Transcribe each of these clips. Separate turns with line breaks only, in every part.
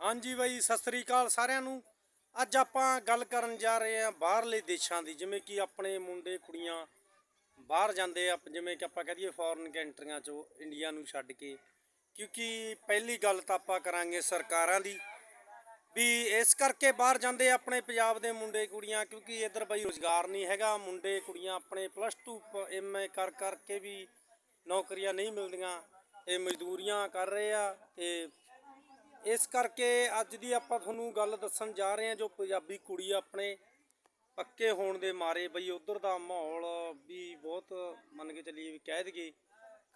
ਹਾਂਜੀ ਬਾਈ, ਸਤਿ ਸ੍ਰੀ ਅਕਾਲ ਸਾਰਿਆਂ ਨੂੰ। ਅੱਜ ਆਪਾਂ ਗੱਲ ਕਰਨ ਜਾ ਰਹੇ ਹਾਂ ਬਾਹਰਲੇ ਦੇਸ਼ਾਂ ਦੀ, ਜਿਵੇਂ ਕਿ ਆਪਣੇ ਮੁੰਡੇ ਕੁੜੀਆਂ ਬਾਹਰ ਜਾਂਦੇ ਆ, ਜਿਵੇਂ ਕਿ ਆਪਾਂ ਕਹਦੀਏ ਫੋਰਨ ਕੰਟਰੀਆਂ ਚੋਂ ਇੰਡੀਆ ਨੂੰ ਛੱਡ ਕੇ। ਕਿਉਂਕਿ ਪਹਿਲੀ ਗੱਲ ਤਾਂ ਆਪਾਂ ਕਰਾਂਗੇ ਸਰਕਾਰਾਂ ਦੀ, ਵੀ ਇਸ ਕਰਕੇ ਬਾਹਰ ਜਾਂਦੇ ਆਪਣੇ ਪੰਜਾਬ ਦੇ ਮੁੰਡੇ ਕੁੜੀਆਂ, ਕਿਉਂਕਿ ਇੱਧਰ ਬਈ ਰੋਜ਼ਗਾਰ ਨਹੀਂ ਹੈਗਾ। ਮੁੰਡੇ ਕੁੜੀਆਂ ਆਪਣੇ ਪਲੱਸ 2 ਐਮਏ ਕਰ ਕਰਕੇ ਵੀ ਨੌਕਰੀਆਂ ਨਹੀਂ ਮਿਲਦੀਆਂ। ਤੇ ਮਜ਼ਦੂਰੀਆਂ ਕਰ ਰਹੇ ਆ ਤੇ ਇਸ ਕਰਕੇ ਅੱਜ ਦੀ ਆਪਾਂ ਤੁਹਾਨੂੰ ਗੱਲ ਦੱਸਣ ਜਾ ਰਹੇ ਹਾਂ ਜੋ ਪੰਜਾਬੀ ਕੁੜੀ ਆਪਣੇ ਪੱਕੇ ਹੋਣ ਦੇ ਮਾਰੇ ਬਈ ਉਧਰ ਦਾ ਮਾਹੌਲ ਵੀ ਬਹੁਤ ਮੰਨ ਕੇ ਚੱਲੀਏ ਵੀ ਕਹਿ ਦਈਏ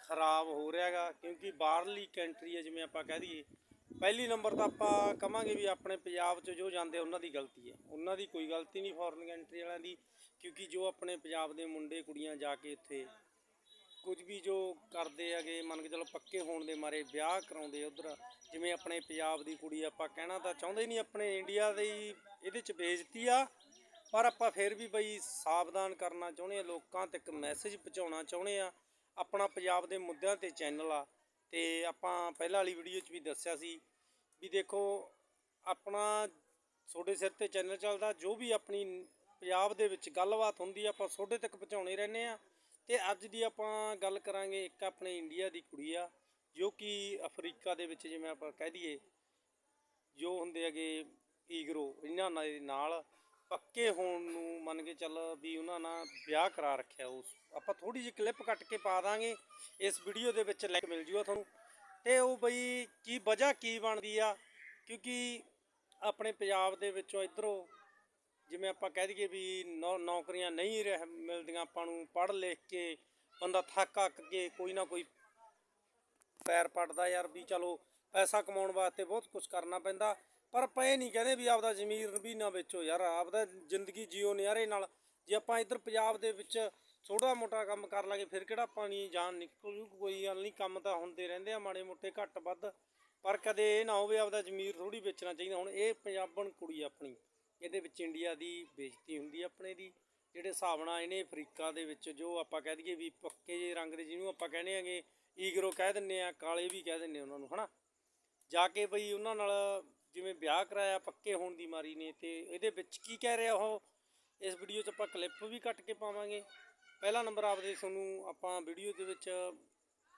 ਖਰਾਬ ਹੋ ਰਿਹਾਗਾ ਕਿਉਂਕਿ ਬਾਹਰਲੀ ਕੰਟਰੀ ਹੈ ਜਿਵੇਂ ਆਪਾਂ ਕਹਿ ਦਈਏ, ਪਹਿਲੀ ਨੰਬਰ ਤਾਂ ਆਪਾਂ ਕਵਾਂਗੇ ਵੀ ਆਪਣੇ ਪੰਜਾਬ 'ਚ ਜੋ ਜਾਂਦੇ ਉਹਨਾਂ ਦੀ ਗਲਤੀ ਹੈ ਉਹਨਾਂ ਦੀ ਕੋਈ ਗਲਤੀ ਨਹੀਂ ਫੋਰਨ ਕੰਟਰੀ ਵਾਲਿਆਂ ਦੀ, ਕਿਉਂਕਿ ਜੋ ਆਪਣੇ ਪੰਜਾਬ ਦੇ ਮੁੰਡੇ ਕੁੜੀਆਂ ਜਾ ਕੇ ਇੱਥੇ ਕੁਝ ਵੀ ਜੋ ਕਰਦੇ ਹੈਗੇ, ਮੰਨ ਕੇ ਚਲੋ ਪੱਕੇ ਹੋਣ ਦੇ ਮਾਰੇ ਵਿਆਹ ਕਰਾਉਂਦੇ ਉਧਰ, ਜਿਵੇਂ ਆਪਣੇ ਪੰਜਾਬ ਦੀ ਕੁੜੀ ਆਪਾਂ ਕਹਿਣਾ ਤਾਂ ਚਾਹੁੰਦੇ ਨਹੀਂ, ਆਪਣੇ ਇੰਡੀਆ ਦੇ ਹੀ ਇਹਦੇ ਚ ਬੇਇੱਜ਼ਤੀ ਆ, ਪਰ ਆਪਾਂ ਫਿਰ ਵੀ ਬਈ ਸਾਵਧਾਨ ਕਰਨਾ ਚਾਹੁੰਦੇ ਆ, ਲੋਕਾਂ ਤੱਕ ਮੈਸੇਜ ਪਹੁੰਚਾਉਣਾ ਚਾਹੁੰਦੇ ਆ। ਆਪਣਾ ਪੰਜਾਬ ਦੇ ਮੁੱਦਿਆਂ ਤੇ ਚੈਨਲ ਆ, ਤੇ ਆਪਾਂ ਪਹਿਲਾਂ ਵਾਲੀ ਵੀਡੀਓ 'ਚ ਵੀ ਦੱਸਿਆ ਸੀ ਵੀ ਦੇਖੋ, ਆਪਣਾ ਤੁਹਾਡੇ ਸਿਰ ਤੇ ਚੈਨਲ ਚੱਲਦਾ, ਜੋ ਵੀ ਆਪਣੀ ਪੰਜਾਬ ਦੇ ਵਿੱਚ ਗੱਲਬਾਤ ਹੁੰਦੀ ਆਪਾਂ ਤੁਹਾਡੇ ਤੱਕ ਪਹੁੰਚਾਉਣੇ ਰਹਿੰਦੇ ਆ। ਤੇ ਅੱਜ ਦੀ ਆਪਾਂ ਗੱਲ ਕਰਾਂਗੇ ਇੱਕ ਆਪਣੇ ਇੰਡੀਆ ਦੀ ਕੁੜੀ ਆ, ਜੋ ਕਿ ਅਫਰੀਕਾ ਦੇ ਵਿੱਚ ਜਿਵੇਂ ਆਪਾਂ ਕਹਿ ਦਈਏ, ਜੋ ਹੁੰਦੇ ਹੈਗੇ ਈਗਰੋ, ਇਹਨਾਂ ਨਾਲ ਨਾਲ ਪੱਕੇ ਹੋਣ ਨੂੰ ਮੰਨ ਕੇ ਚੱਲ ਵੀ ਉਹਨਾਂ ਨਾਲ ਵਿਆਹ ਕਰਾ ਰੱਖਿਆ ਉਸ। ਆਪਾਂ ਥੋੜੀ ਜਿਹੀ ਕਲਿੱਪ ਕੱਟ ਕੇ ਪਾ ਦਾਂਗੇ, ਇਸ ਵੀਡੀਓ ਦੇ ਵਿੱਚ ਲਿੰਕ ਮਿਲ ਜੂਗਾ ਤੁਹਾਨੂੰ। ਤੇ ਉਹ ਬਈ ਕੀ ਵਜ੍ਹਾ ਕੀ ਬਣਦੀ ਆ, ਕਿਉਂਕਿ ਆਪਣੇ ਪੰਜਾਬ ਦੇ ਵਿੱਚੋਂ ਇਧਰੋਂ ਜਿਵੇਂ ਆਪਾਂ ਕਹਿ ਦਈਏ ਵੀ ਨੌ- ਨੌਕਰੀਆਂ ਨਹੀਂ ਰਹਿ, ਮਿਲਦੀਆਂ, ਆਪਾਂ ਨੂੰ ਪੜ੍ਹ ਲਿਖ ਕੇ, ਬੰਦਾ ਥੱਕ ਅੱਕ ਕੇ ਕੋਈ ਨਾ ਕੋਈ ਪੈਰ ਪੜਦਾ ਯਾਰ ਵੀ ਚਲੋ ਪੈਸਾ ਕਮਾਉਣ ਵਾਸਤੇ ਬਹੁਤ ਕੁਝ ਕਰਨਾ ਪੈਂਦਾ, ਪਰ ਆਪਾਂ ਇਹ ਨਹੀਂ ਕਹਿੰਦੇ ਵੀ ਆਪਦਾ ਜ਼ਮੀਰ ਵੀ ਨਾ ਵੇਚੋ ਯਾਰ, ਆਪਦਾ ਜ਼ਿੰਦਗੀ ਜਿਓ ਨਿਆਰੇ ਨਾਲ। ਜੇ ਆਪਾਂ ਇੱਧਰ ਪੰਜਾਬ ਦੇ ਵਿੱਚ ਥੋੜਾ ਮੋਟਾ ਕੰਮ ਕਰ ਲਾਂਗੇ, ਫਿਰ ਕਿਹੜਾ ਪਾਣੀ ਜਾਨ ਨਿਕਲ? ਜੂ ਕੋਈ ਗੱਲ ਨਹੀਂ, ਕੰਮ ਤਾਂ ਹੁੰਦੇ ਰਹਿੰਦੇ ਆ, ਮਾੜੇ ਮੋਟੇ ਘੱਟ ਵੱਧ। ਪਰ ਕਦੇ ਇਹ ਨਾ ਹੋਵੇ ਆਪਦਾ ਜ਼ਮੀਰ ਥੋੜੀ ਵੇਚਣਾ ਚਾਹੀਦਾ। ਹੁਣ ਇਹ ਪੰਜਾਬਣ ਕੁੜੀ ਆ ਆਪਣੀ। ਇਹਦੇ ਵਿੱਚ ਇੰਡੀਆ ਦੀ ਬੇਇੱਜ਼ਤੀ ਹੁੰਦੀ ਆਪਣੇ ਦੀ। ਜਿਹੜੇ ਹਿਸਾਬ ਨਾਲ ਇਹਨੇ ਅਫਰੀਕਾ ਦੇ ਵਿੱਚ ਜੋ ਆਪਾਂ ਕਹਿ ਦਈਏ ਵੀ ਪੱਕੇ ਜਿਹੇ ਰੰਗ ਦੇ ਜਿਹਨੂੰ ਆਪਾਂ ਕਹਿੰਦੇ ਆਂਗੇ, ਈਗਰੋ ਕਹਿ ਦਿੰਨੇ ਆ, ਕਾਲੇ ਵੀ ਕਹਿ ਦਿੰਨੇ ਉਹਨਾਂ ਨੂੰ, ਹਨਾ? ਜਾ ਕੇ ਬਈ ਉਹਨਾਂ ਨਾਲ ਜਿਵੇਂ ਵਿਆਹ ਕਰਾਇਆ, ਪੱਕੇ ਹੋਣ ਦੀ ਮਾਰੀ ਨੇ ਤੇ ਇਹਦੇ ਵਿੱਚ ਕੀ ਕਹਿ ਰਿਹਾ ਉਹ? ਇਸ ਵੀਡੀਓ 'ਚ ਆਪਾਂ ਕਲਿੱਪ ਵੀ ਕੱਟ ਕੇ ਪਾਵਾਂਗੇ। ਪਹਿਲਾ ਨੰਬਰ ਆਪਦੇ ਤੁਹਾਨੂੰ ਆਪਾਂ ਵੀਡੀਓ ਦੇ ਵਿੱਚ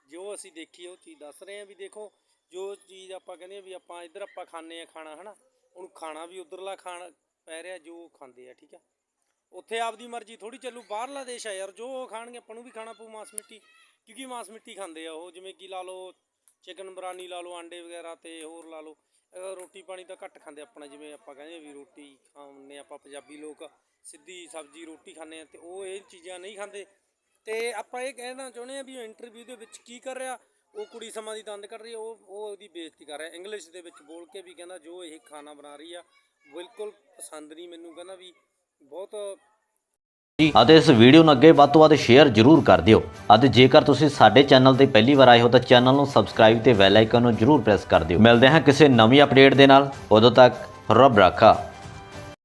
ਜੋ ਅਸੀਂ ਦੇਖੀ ਉਹ ਚੀਜ਼ ਦੱਸ ਰਹੇ ਹਾਂ ਵੀ ਦੇਖੋ, ਜੋ ਚੀਜ਼ ਆਪਾਂ ਕਹਿੰਦੇ ਆ ਵੀ ਆਪਾਂ ਇੱਧਰ ਆਪਾਂ ਖਾਂਦੇ ਆ ਖਾਣਾ, ਹਨਾ? ਉਹਨੂੰ ਖਾਣਾ ਵੀ ਉਧਰਲਾ ਖਾਣ ਪੈ ਰਿਹਾ ਜੋ ਖਾਂਦੇ ਆ, ਠੀਕ ਆ? ਉੱਥੇ ਆਪਦੀ ਮਰਜ਼ੀ ਥੋੜੀ ਚੱਲੂ, ਬਾਹਰਲਾ ਦੇਸ਼ ਆ ਯਾਰ, ਜੋ ਉਹ ਖਾਣਗੇ, ਆਪਾਂ ਨੂੰ ਵੀ ਖਾਣਾ ਪਊ ਮਾਸ ਮਿੱਟੀ। ਕਿਉਂਕਿ ਮਾਸ ਮਿੱਟੀ ਖਾਂਦੇ ਆ ਉਹ, ਜਿਵੇਂ ਕਿ ਲਾ ਲਓ ਚਿਕਨ ਬਰਾਨੀ ਲਾ ਲਓ, ਆਂਡੇ ਵਗੈਰਾ ਤੇ ਹੋਰ ਲਾ ਲਓ ਰੋਟੀ ਪਾਣੀ ਤਾਂ ਘੱਟ ਖਾਂਦੇ ਆਪਣਾ, ਜਿਵੇਂ ਆਪਾਂ ਕਹਿੰਦੇ ਵੀ ਰੋਟੀ ਖਾਂਦੇ ਆਪਾਂ ਪੰਜਾਬੀ ਲੋਕ, ਸਿੱਧੀ ਸਬਜ਼ੀ ਰੋਟੀ ਖਾਂਦੇ ਆ ਤੇ ਉਹ ਇਹ ਚੀਜ਼ਾਂ ਨਹੀਂ ਖਾਂਦੇ। ਤੇ ਆਪਾਂ ਇਹ ਕਹਿਣਾ ਚਾਹੁੰਦੇ ਆ ਵੀ ਇੰਟਰਵਿਊ ਦੇ ਵਿੱਚ ਕੀ ਕਰ ਰਿਹਾ ਉਹ ਕੁੜੀ ਸਮਾਂ ਦੀ ਦੰਦ ਕੱਢ ਰਹੀ ਆ, ਉਹ ਉਹ ਉਹਦੀ ਬੇਇੱਜ਼ਤੀ ਕਰ ਰਿਹਾ ਇੰਗਲਿਸ਼ ਦੇ ਵਿੱਚ ਬੋਲ ਕੇ ਵੀ ਕਹਿੰਦਾ ਜੋ ਇਹ ਖਾਣਾ ਬਣਾ ਰਹੀ ਆ ਬਿਲਕੁਲ ਪਸੰਦ ਨਹੀਂ ਮੈਨੂੰ। ਕਹਿੰਦਾ ਵੀ ਬਹੁਤ
ਜੀ ਅਤੇ ਇਸ ਵੀਡੀਓ ਨੂੰ ਅੱਗੇ ਵੱਧ ਤੋਂ ਵੱਧ ਸ਼ੇਅਰ ਜ਼ਰੂਰ ਕਰ ਦਿਓ। ਅਤੇ ਜੇਕਰ ਤੁਸੀਂ ਸਾਡੇ ਚੈਨਲ ਤੇ ਪਹਿਲੀ ਵਾਰ ਆਏ ਹੋ ਤਾਂ ਚੈਨਲ ਨੂੰ ਸਬਸਕ੍ਰਾਈਬ ਤੇ ਬੈਲ ਆਈਕਨ ਨੂੰ ਜ਼ਰੂਰ ਪ੍ਰੈਸ ਕਰ ਦਿਓ। ਮਿਲਦੇ ਹਾਂ ਕਿਸੇ ਨਵੀਂ ਅਪਡੇਟ ਦੇ ਨਾਲ। ਉਦੋਂ ਤੱਕ ਰੱਬ ਰਾਖਾ।